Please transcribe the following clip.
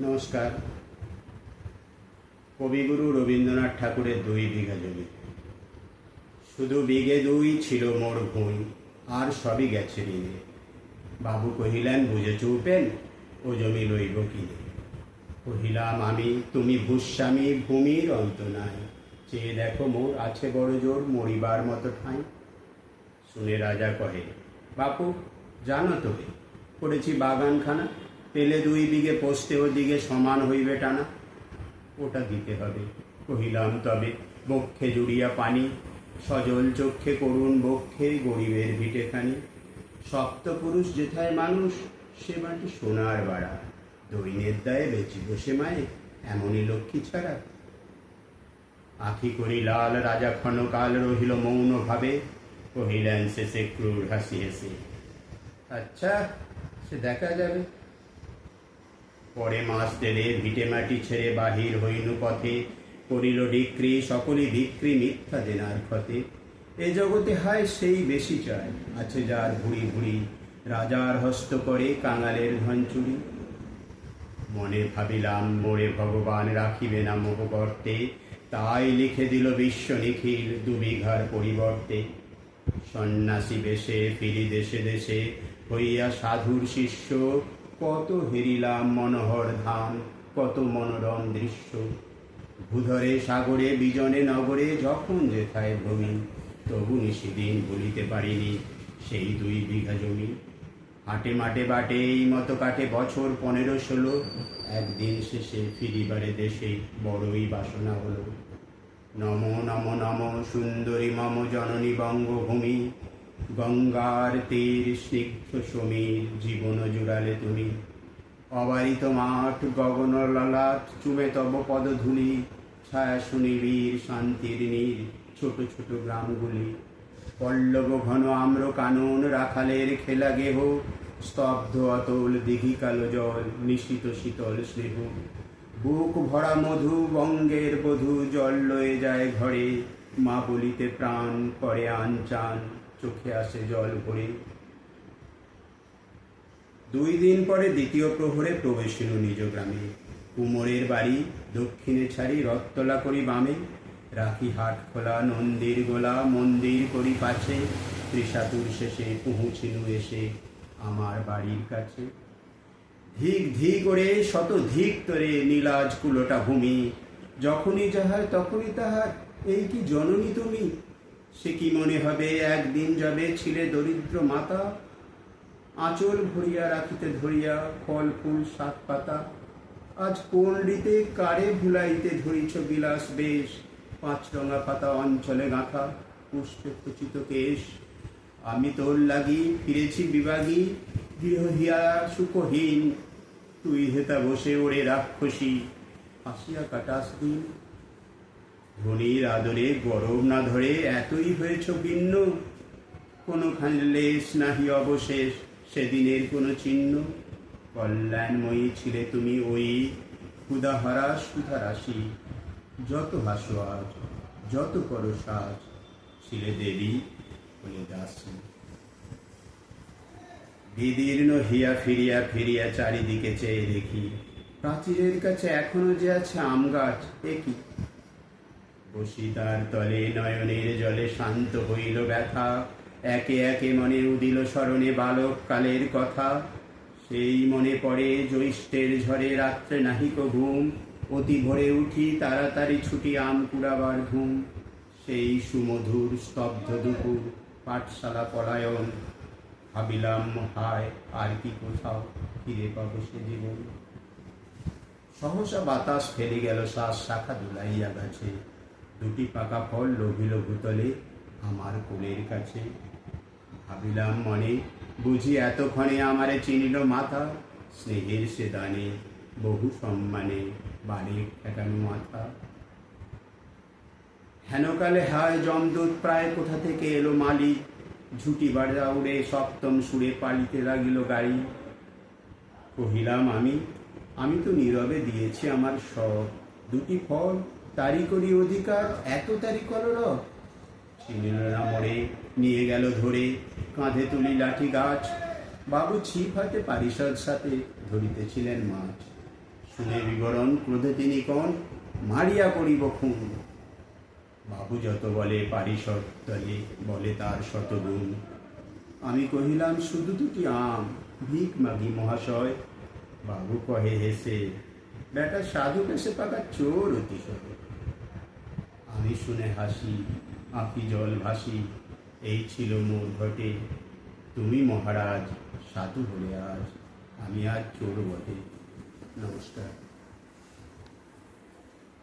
নমস্কার। কবিগুরু রবীন্দ্রনাথ ঠাকুরের দুই বিঘা জমি। শুধু বিঘে দুই ছিল মোর ভূমি, আর সবই গেছে ঋণে। বাবু কহিলেন বুঝে চুপেন ও জমি লইব কিনে? কহিলাম, আমি, তুমি ভূস্বামী, ভূমির অন্ত নাই। চেয়ে দেখো মোর আছে বড় জোর, মরিবার মতো ঠাঁই। শুনে রাজা কহে, বাপু, জানো তো করেছি বাগানখানা? পেলে দুই বিঘে পোস্তে ওদিকে সমান হইবে টানা। ওটা দিতে হবে, কহিলাম তবে। বক্ষে জুড়িয়া পানি, সজল চক্ষে করুণ বক্ষে গরিবের ভিটেখানি সপ্তপুরুষ যেথায় মানুষ, সে মাটি সোনার বাড়া। দৈনের দায়ে বেঁচে বসে মায়ে, এমনই লক্ষ্মী ছাড়া। আখি করি লাল রাজা ক্ষণকাল রহিল মৌন ভাবে কহিলেন শেষে ক্রুর হাসি হেসে। আচ্ছা সে দেখা যাবে। পরে মাস তেলে ভিটে মাটি ছেড়ে বাহির হইনু পথে করিল ডিক্রি সকলই বিক্রি মিথ্যা দেনার ক্ষতে। এ জগতে হায় সেই বেশি চায়, আছে যার ভুড়ি ভুড়ি, রাজার হস্ত করে কাঙালের ধন চুরি। মনে ভাবিলাম, মোরে ভগবান রাখিবে না মোহ গর্তে, তাই লিখে দিল বিশ্ব নিখিল দুবিঘার পরিবর্তে। সন্ন্যাসী বেশে ফিরি দেশে দেশে, হইয়া সাধুর শিষ্য কত হেরিলাম মনোহর ধাম, কত মনোরম দৃশ্য। ভূধরে, সাগরে, বিজনে, নগরে যখন যেথায় ভূমি, তবু নিশিদিন ভুলিতে পারিনি সেই দুই বিঘা জমি। হাটে মাঠে বাটে, এই মতো কাটে বছর পনেরো ষোলো, একদিন শেষে ফিরিবারে দেশে বড়ই বাসনা হলো। নম নম নম, সুন্দরী, মম, জননী, বঙ্গভূমি গঙ্গার তীর স্নিগ্ধ সমীর জীবন জুড়ালে তুমি। অবারিত মাঠ গগন ললাট চুমে তব পদধূলি, ছায়া সুনিবির শান্তির নীর, ছোট ছোট গ্রামগুলি। পল্লব ঘন আম্র কানন, রাখালের খেলা গেহ, স্তব্ধ অতল দিঘি কালো জল, নিশিত শীতল স্নেহ। বুক ভরা মধু বঙ্গের বধূ, জল লয়ে যায় ঘরে, মা বলিতে প্রাণ করে আনচান। চোখে আসে জল ভরে। দুই দিন পরে দ্বিতীয় প্রহরে প্রবেশ হল নিজ গ্রামে। কুমোরের বাড়ি দক্ষিণে ছাড়ি রথতলা করি বামে। রাখি হাট খোলা, নন্দির গোলা, মন্দির করি পাছে। ত্রিশাতুর শেষে পৌঁছিনু এসে আমার বাড়ির কাছে। ধিক ধি করে শত ধিক তরে নীলাজ কুলোটা ভূমি। যখনই যাহার তখনই তাহার, এই কি জননী তুমি? সে কি মনে হবে, একদিন যাবে ছিলে দরিদ্র মাতা? আঁচল ভরিয়া রাখিতে ধরিয়া ফল, ফুল সাত পাতা। আজ কোন রীতে কারে ভুলাইতে ধরিছ বিলাস বেশ? পাঁচ রঙা পাতা অঞ্চলে গাঁথা, পুষ্পে খচিত কেশ। আমি তোর লাগি ফিরেছি বিভাগী গৃহহিয়া সুখহীন। তুই হেতা বসে ওরে রাক্ষসী। হাসিয়া কাটাস দিন ধনির আদরে, গরম না ধরে, এতই হয়েছ ভিন্ন। কোনোখানে লেশ নাহি অবশেষ, সেদিনের কোনো চিহ্ন। কল্যাণময়ী ছিলে তুমি ওই ক্ষুদাহারা সুধা রাশি যত হাসো আজ, যত করো সাজ, ছিলে দেবী হলে দাসী। বিদীর্ণ হিয়া ফিরিয়া ফিরিয়া চারিদিকে চেয়ে দেখি। প্রাচীরের কাছে এখনও যে আছে আম গাছ একই বসি তার তলে নয়নের জলে শান্ত হইল ব্যথা। একে একে মনে উদিল স্মরণে বালক কালের কথা। সেই মনে পড়ে জ্যৈষ্ঠের ঝড়ে রাত্রে নাহিক ঘুম। অতি ভোরে উঠি তাড়াতাড়ি ছুটি আম কুড়াবার ঘুম। সেই সুমধুর স্তব্ধ দুপুর, পাঠশালা পলায়ন। ভাবিলাম, হায়, আর কি কোথাও ফিরে পাবো সে জীবন। সহসা বাতাস ফেলে গেল শ্বাস, শাখা দুলাইয়া গাছে। দুটি পাকা ফল লোভিল ভূতলে আমার কোলের কাছে। ভাবিলাম মনে, বুঝি এতক্ষণে আমারে চিনিল মাথা। স্নেহের সে দানে বহু সম্মানে বাড়ির ঠেকানো মাথা। হেনকালে হায় জমদূত প্রায় কোথা থেকে এলো মালিক ঝুটি বাড়া উড়ে সপ্তম সুরে পালিতে লাগিল গাড়ি। কহিলাম, আমি আমি তো নীরবে দিয়েছি আমার সব। দুটি ফল তারি করি অধিকার এত তারি কলর মরে নিয়ে গেল ধরে কাঁধে তুলি লাঠি গাছ। বাবু ছিপ হাতে পারিষদ সাথে ধরিতেছিলেন মাছ। শুনে বিবরণ ক্রোধে তিনি কন? মারিয়া করিব খুন। বাবু যত বলে পারিষদ তলে বলে তার শতগুণ আমি কহিলাম শুধু দুটি আম ভিক মাগি মহাশয়। বাবু কহে হেসে। বেটা সাধু বেশে পাকা চোর অতিশয়। আমি শুনে হাসি আঁকি জল ভাসি, এই ছিল মোর ঘটে। তুমি মহারাজ, সাধু হলে আজ, আমি আজ চোর বটে। নমস্কার।